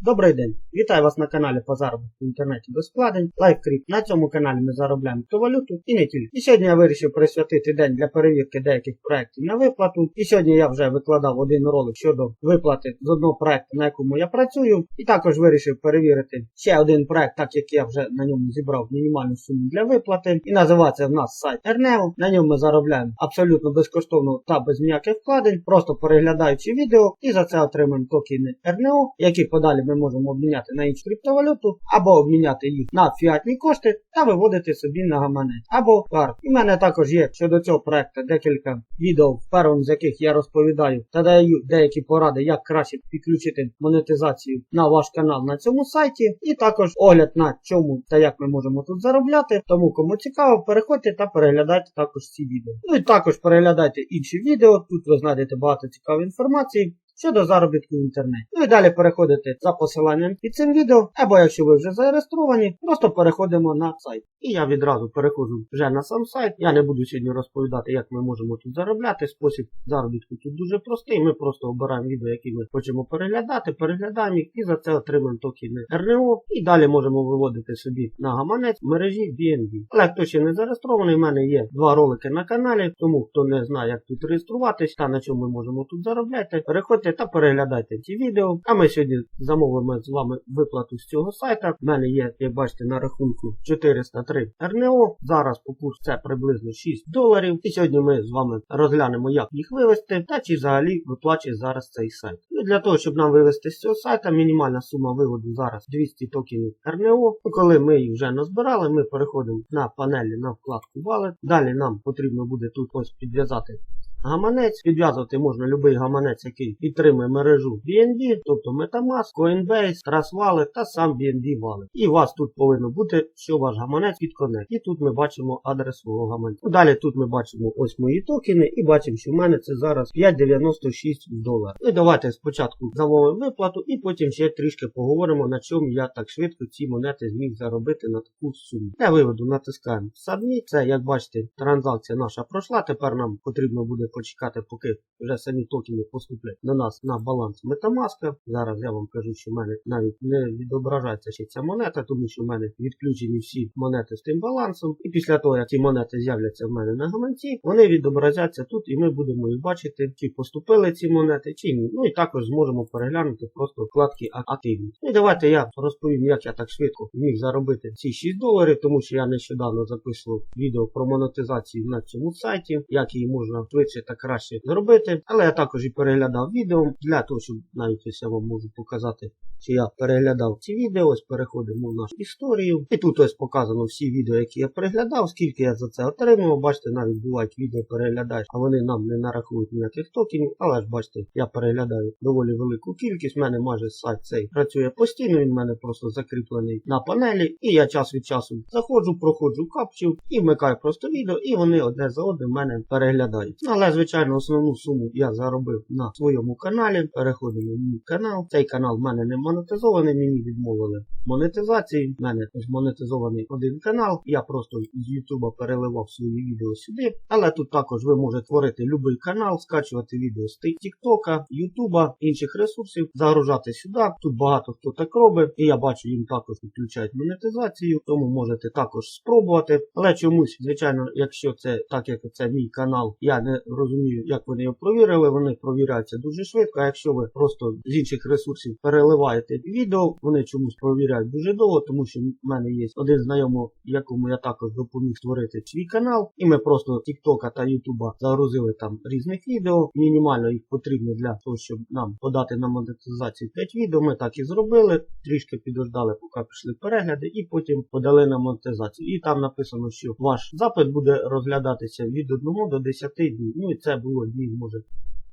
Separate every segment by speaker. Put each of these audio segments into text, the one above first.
Speaker 1: Добрий день! Вітаю вас на каналі по заробітку в інтернеті без вкладень. LiveCrypt. На цьому каналі ми заробляємо криптовалюту і не тільки. І сьогодні я вирішив присвятити день для перевірки деяких проєктів на виплату. І сьогодні я вже викладав один ролик щодо виплати з одного проєкту, на якому я працюю. І також вирішив перевірити ще один проєкт, так як я вже на ньому зібрав мінімальну суму для виплати. І називається в нас сайт Erneo. На ньому ми заробляємо абсолютно безкоштовно та без ніяких вкладень, просто переглядаючи відео і за це отримуємо токени Erneo, які подалі ми можемо обміняти на іншу криптовалюту, або обміняти їх на фіатні кошти та виводити собі на гаманець або карт. В мене також є щодо цього проекту декілька відео, в першому з яких я розповідаю та даю деякі поради, як краще підключити монетизацію на ваш канал на цьому сайті. І також огляд на чому та як ми можемо тут заробляти. Тому кому цікаво, переходьте та переглядайте також ці відео. Ну і також переглядайте інші відео. Тут ви знайдете багато цікавої інформації щодо заробітку в інтернеті. Ну і далі переходите за посиланням під цим відео, або якщо ви вже зареєстровані, просто переходимо на сайт. І я відразу переходжу вже на сам сайт. Я не буду сьогодні розповідати, як ми можемо тут заробляти. Спосіб заробітку тут дуже простий. Ми просто обираємо відео, які ми хочемо переглядати, переглядаємо їх і за це отримуємо токени РНО. І далі можемо виводити собі на гаманець в мережі BNB. Але хто ще не зареєстрований, в мене є два ролики на каналі. Тому хто не знає, як тут реєструватись та на чому ми можемо тут заробляти, переходьте та переглядайте ці відео. А ми сьогодні замовимо з вами виплату з цього сайта. У мене є, як бачите, на рахунку 403 РНО. Зараз по курсу це приблизно 6 доларів. І сьогодні ми з вами розглянемо, як їх вивести та чи взагалі виплачує зараз цей сайт. І для того, щоб нам вивести з цього сайта, мінімальна сума виводу зараз 200 токенів РНО. Коли ми їх вже назбирали, ми переходимо на панелі на вкладку Wallet. Далі нам потрібно буде тут ось підв'язати Гаманець підв'язувати можна будь-який гаманець, який підтримує мережу BNB, тобто Metamask, Coinbase, Trust Wallet та сам BNB Wallet. І у вас тут повинно бути, що ваш гаманець підконект. І тут ми бачимо адрес свого гаманця. Далі тут ми бачимо ось мої токени і бачимо, що в мене це зараз 5,96 доларів. І давайте спочатку замовимо виплату і потім ще трішки поговоримо, на чому я так швидко ці монети зміг заробити на таку суму. Для виводу натискаємо Submit. Це, як бачите, транзакція наша пройшла. Тепер нам потрібно буде почекати, поки вже самі токени поступлять на нас на баланс Metamask. Зараз я вам кажу, що в мене навіть не відображається ще ця монета, тому що в мене відключені всі монети з тим балансом. І після того, як ці монети з'являться в мене на гаманці, вони відобразяться тут, і ми будемо їх бачити, чи поступили ці монети, чи ні. Ну і також зможемо переглянути просто вкладки активні. Ну і давайте я розповім, як я так швидко міг заробити ці 6 доларів, тому що я нещодавно записував відео про монетизацію на цьому сайті, як її можна швидше та краще зробити. Але я також і переглядав відео для того, щоб навіть ось я вам можу показати, що я переглядав ці відео. Ось переходимо в нашу історію. І тут ось показано всі відео, які я переглядав, скільки я за це отримав. Бачите, навіть бувають відео переглядаєш, а вони нам не нарахують ніяких токенів. Але ж бачите, я переглядаю доволі велику кількість. У мене майже сайт цей працює постійно, він в мене просто закріплений на панелі. І я час від часу заходжу, проходжу капчу і вмикаю просто відео, і вони одне за одним в мене переглядають. Ну, Але, звичайно, основну суму я заробив на своєму каналі. Переходимо в мій канал. Цей канал в мене не монетизований, мені відмовили монетизації. В мене монетизований один канал. Я просто з Ютуба переливав свої відео сюди. Але тут також ви можете творити будь-який канал, скачувати відео з Тіктока, Ютуба, інших ресурсів, загружати сюди. Тут багато хто так робить. І я бачу, їм також підключають монетизацію, тому можете також спробувати. Але чомусь, звичайно, якщо це так як це мій канал, я не розумію, як вони його провірили. Вони провіряються дуже швидко. А якщо ви просто з інших ресурсів переливаєте відео, вони чомусь провіряють дуже довго, тому що в мене є один знайомий, якому я також допоміг створити свій канал. І ми просто Тіктока та Ютуба загрузили там різних відео. Мінімально їх потрібно для того, щоб нам подати на монетизацію 5 відео. Ми так і зробили. Трішки підождали, поки пішли перегляди, і потім подали на монетизацію. І там написано, що ваш запит буде розглядатися від 1 до 10 днів. Ну і це було днів, може.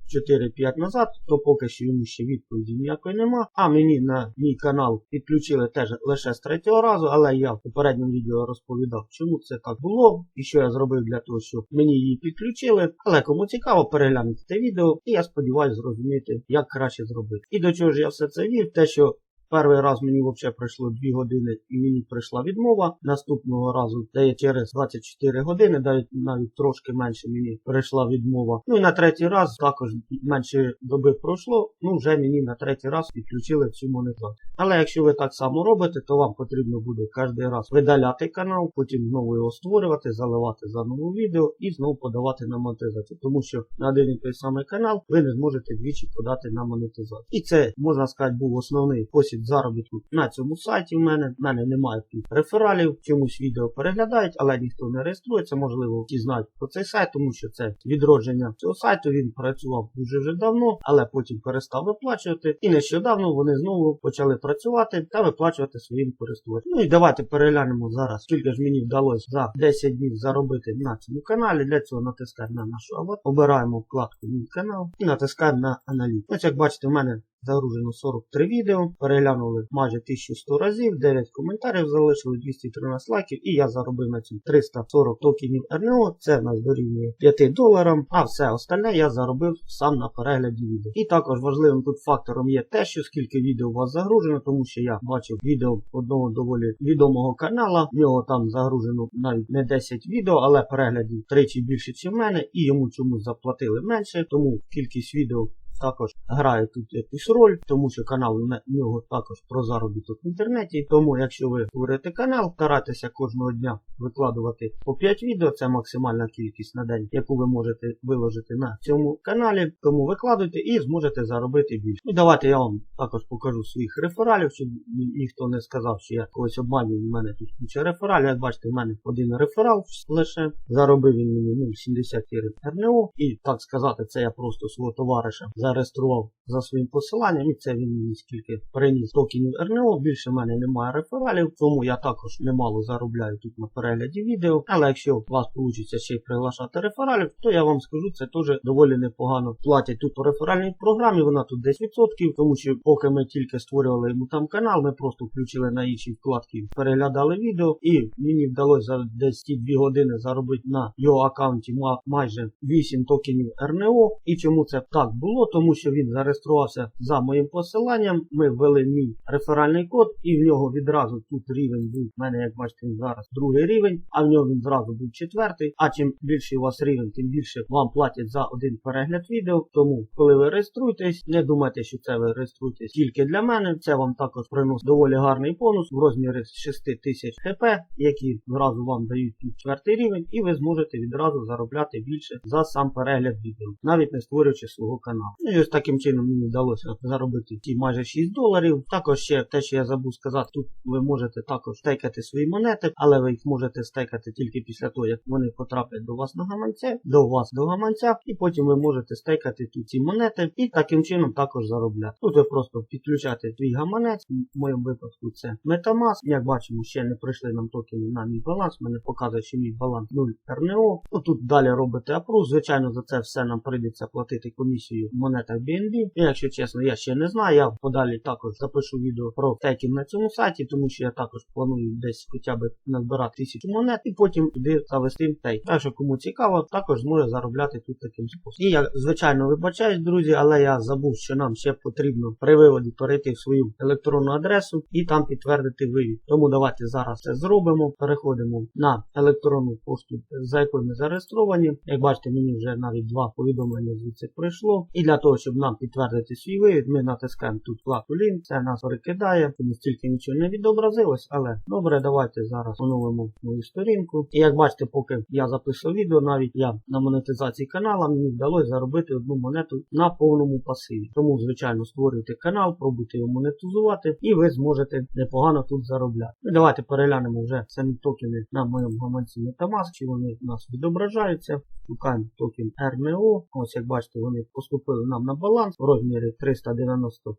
Speaker 1: 4-5 назад, то поки що йому ще відповіді ніякої нема. А мені на мій канал підключили теж лише з третього разу, але я в попередньому відео розповідав, чому це так було і що я зробив для того, щоб мені її підключили. Але кому цікаво, переглянути це відео, і я сподіваюся зрозуміти, як краще зробити. І до чого ж я все це вів, те, що Перший раз мені взагалі пройшло 2 години і мені прийшла відмова. Наступного разу, я через 24 години, навіть навіть трошки менше мені прийшла відмова. Ну і на третій раз також менше доби пройшло. Ну вже мені на третій раз підключили цю монетизацію. Але якщо ви так само робите, то вам потрібно буде кожен раз видаляти канал, потім знову його створювати, заливати заново відео і знову подавати на монетизацію. Тому що на один і той самий канал ви не зможете двічі подати на монетизацію. І це можна сказати був основний спосіб заробітку на цьому сайті. В мене в мене немає тут рефералів, чомусь відео переглядають, але ніхто не реєструється. Можливо, всі знають про цей сайт, тому що це відродження цього сайту. Він працював дуже вже давно, але потім перестав виплачувати. І нещодавно вони знову почали працювати та виплачувати своїм користувачам. Ну і давайте переглянемо зараз, скільки ж мені вдалося за 10 днів заробити на цьому каналі. Для цього натискаємо на нашу аватарку, обираємо вкладку Мій канал і натискаємо на аналіз. Ось як бачите, в мене Загружено 43 відео, переглянули майже 1100 разів, 9 коментарів залишили, 213 лайків, і я заробив на цьому 340 токенів РНО. Це в нас дорівнює 5 доларам, а все остальне я заробив сам на перегляді відео. І також важливим тут фактором є те, що скільки відео у вас загружено, тому що я бачив відео одного доволі відомого канала. В нього там загружено навіть не 10 відео, але переглядів тричі більше, ніж в мене, і йому чомусь заплатили менше, тому кількість відео також грає тут якусь роль, тому що канал у нього також про заробіток в інтернеті. Тому, якщо ви створите канал, старайтеся кожного дня викладувати по 5 відео, це максимальна кількість на день, яку ви можете виложити на цьому каналі. Тому викладуйте і зможете заробити більше. Ну давайте я вам також покажу своїх рефералів, щоб ніхто не сказав, що я когось обманюю. У мене тут куча рефералів. Як бачите, в мене один реферал лише. Заробив він мені 0,70 РНО. І так сказати, це я просто свого товариша зареєстрував за своїм посиланням, і це він мені скільки приніс токенів РНО. Більше в мене немає рефералів, тому я також немало заробляю тут на перегляді відео. Але якщо у вас вийде ще й приглашати рефералів, то я вам скажу, це теж доволі непогано платять тут у реферальній програмі. Вона тут 10%, тому що поки ми тільки створювали йому там канал, ми просто включили на інші вкладки, переглядали відео, і мені вдалося за десь ті 2 години заробити на його аккаунті майже 8 токенів РНО. І чому це так було? Тому що він зареєструвався за моїм посиланням. Ми ввели мій реферальний код, і в нього відразу тут рівень був. У мене, як бачите, зараз другий рівень, а в нього він зразу був четвертий. А чим більший у вас рівень, тим більше вам платять за один перегляд відео. Тому, коли ви реєструєтесь, не думайте, що це ви реєструєтесь тільки для мене. Це вам також приносить доволі гарний бонус в розмірі 6 тисяч хп, які зразу вам дають тут четвертий рівень, і ви зможете відразу заробляти більше за сам перегляд відео, навіть не створюючи свого каналу. Ну і ось таким чином мені вдалося заробити ті майже 6 доларів. Також ще те, що я забув сказати, тут ви можете також стейкати свої монети, але ви їх можете стейкати тільки після того, як вони потраплять до вас на гаманця, до вас до гаманця, і потім ви можете стейкати тут ці монети і таким чином також заробляти. Тут ви просто підключаєте твій гаманець, в моєму випадку це Metamask. Як бачимо, ще не прийшли нам токени на мій баланс. Мене показує, що мій баланс 0 РНО. Тут далі робите апрув. Звичайно, за це все нам прийдеться платити комісію в монетах BNB. І якщо чесно, я ще не знаю. Я подалі також запишу відео про стейкінг на цьому сайті, тому що я також планую десь хоча б назбирати тисячу монет і потім туди завести стейк. Так що кому цікаво, також зможе заробляти тут таким способом. І я, звичайно, вибачаюсь, друзі, але я забув, що нам ще потрібно при виводі перейти в свою електронну адресу і там підтвердити вивід. Тому давайте зараз це зробимо. Переходимо на електронну пошту, за якою ми зареєстровані. Як бачите, мені вже навіть два повідомлення звідси пройшло. І для того, щоб нам підтвердити свій вивід, ми натискаємо тут вкладку лінк, це нас перекидає, тому стільки нічого не відобразилось, але добре, давайте зараз оновимо мою сторінку. І як бачите, поки я записував відео, навіть я на монетизації каналу мені вдалося заробити одну монету на повному пасиві. Тому, звичайно, створюйте канал, пробуйте його монетизувати, і ви зможете непогано тут заробляти. Ну, давайте переглянемо вже самі токени на моєму гаманці Metamask, чи вони у нас відображаються. Шукаємо токен РМО. Ось як бачите, вони поступили нам на баланс в розмірі 390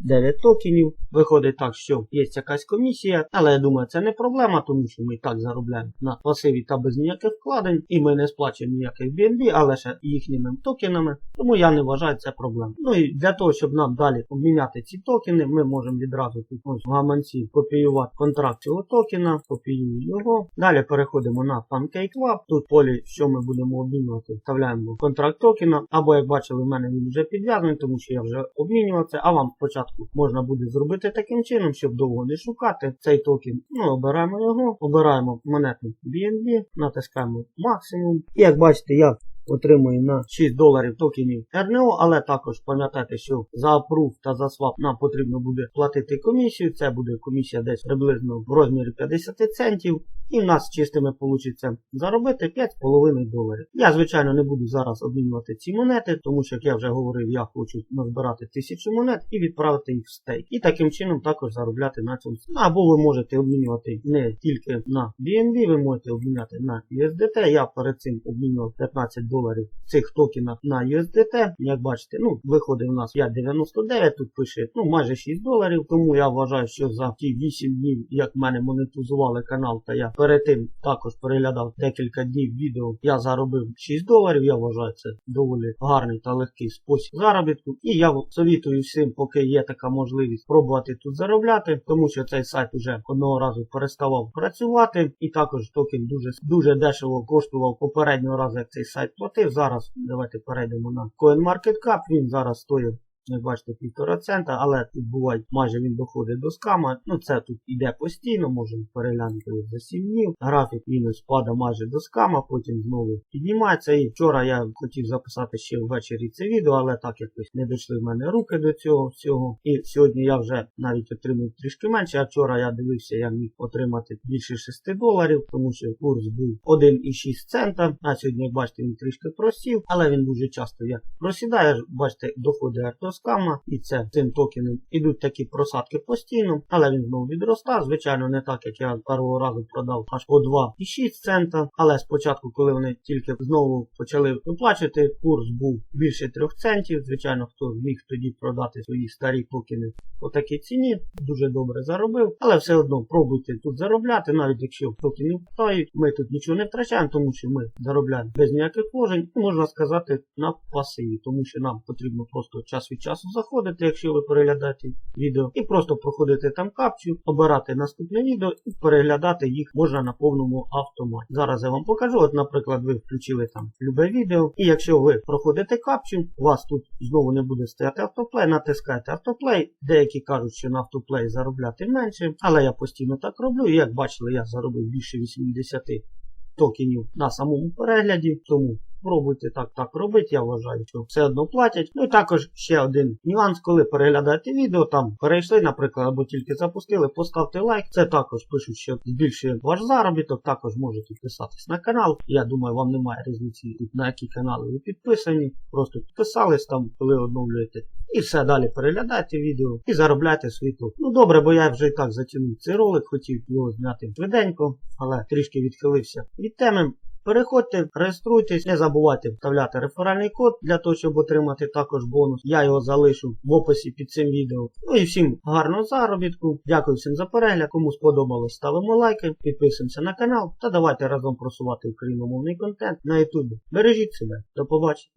Speaker 1: 9 токенів. Виходить так, що є якась комісія, але я думаю, це не проблема, тому що ми і так заробляємо на пасиві та без ніяких вкладень, і ми не сплачуємо ніяких BNB, але ще їхніми токенами. Тому я не вважаю це проблемою. Ну і для того, щоб нам далі обміняти ці токени, ми можемо відразу тут ось в гаманці копіювати контракт цього токена, копіюємо його. Далі переходимо на PancakeSwap. Тут полі, що ми будемо обмінювати, вставляємо контракт токена. Або, як бачили, в мене він вже підв'язаний, тому що я вже обмінював це, а вам спочатку спочатку можна буде зробити таким чином, щоб довго не шукати цей токен. Ну, обираємо його, обираємо монету BNB, натискаємо максимум. І як бачите, я отримую на 6 доларів токенів РНО, але також пам'ятайте, що за апрув та за свап нам потрібно буде платити комісію. Це буде комісія десь приблизно в розмірі 50 центів. І в нас чистими вийде заробити 5,5 доларів. Я, звичайно, не буду зараз обмінювати ці монети, тому що, як я вже говорив, я хочу назбирати 1000 монет і відправити їх в стейк. І таким чином також заробляти на цьому. Або ви можете обмінювати не тільки на BNB, ви можете обміняти на USDT. Я перед цим обмінював 15 доларів цих токенів на USDT. Як бачите, ну, виходить у нас 5,99, тут пише ну, майже 6 доларів. Тому я вважаю, що за ті 8 днів, як мене монетизували канал, та я перед тим також переглядав декілька днів відео, я заробив 6 доларів. Я вважаю це доволі гарний та легкий спосіб заробітку. І я совітую всім, поки є така можливість, пробувати тут заробляти, тому що цей сайт уже одного разу переставав працювати, і також токен дуже дуже дешево коштував попереднього разу, як цей сайт платив. Зараз давайте перейдемо на CoinMarketCap. Він зараз стоїть. Як бачите, півтора цента, але тут буває майже він доходить до скама. Ну це тут іде постійно, можемо переглянути за 7 днів. Графік мінус падає майже до скама, потім знову піднімається. І вчора я хотів записати ще ввечері це відео, але так якось не дійшли в мене руки до цього всього. І сьогодні я вже навіть отримав трішки менше. А вчора я дивився, я міг отримати більше 6 доларів, тому що курс був 1,6 цента. А сьогодні, як бачите, він трішки просів, але він дуже часто як просідає. Бачите, доходить до скама, і це цим токеном ідуть такі просадки постійно, але він знову відростав. Звичайно, не так, як я першого разу продав аж по 2,6 цента. Але спочатку, коли вони тільки знову почали виплачувати, курс був більше 3 центів. Звичайно, хто міг тоді продати свої старі токени по такій ціні, дуже добре заробив. Але все одно пробуйте тут заробляти, навіть якщо токени втають. Ми тут нічого не втрачаємо, тому що ми заробляємо без ніяких вложень, і можна сказати, на пасиві, тому що нам потрібно просто час від часу заходити, якщо ви переглядаєте відео, і просто проходити там капчу, обирати наступне відео і переглядати їх можна на повному автоматі. Зараз я вам покажу. От, наприклад, ви включили там любе відео, і якщо ви проходите капчу, у вас тут знову не буде стояти автоплей, натискаєте автоплей. Деякі кажуть, що на автоплей заробляти менше, але я постійно так роблю. І як бачили, я заробив більше 80 токенів на самому перегляді, тому Пробуйте так так робити, я вважаю, що все одно платять. Ну і також ще один нюанс, коли переглядаєте відео, там перейшли, наприклад, або тільки запустили, поставте лайк. Це також пишуть, що збільшує ваш заробіток, також можете підписатись на канал. Я думаю, вам немає різниці на які канали ви підписані. Просто підписались там, коли оновлюєте. І все далі переглядайте відео і заробляйте світло. Ну добре, бо я вже і так затягнув цей ролик, хотів його зняти швиденько, але трішки відхилився від теми. Переходьте, реєструйтесь, не забувайте вставляти реферальний код для того, щоб отримати також бонус. Я його залишу в описі під цим відео. Ну і всім гарного заробітку. Дякую всім за перегляд. Кому сподобалось, ставимо лайки, підписуємося на канал та давайте разом просувати україномовний контент на ютубі. Бережіть себе, до побачення.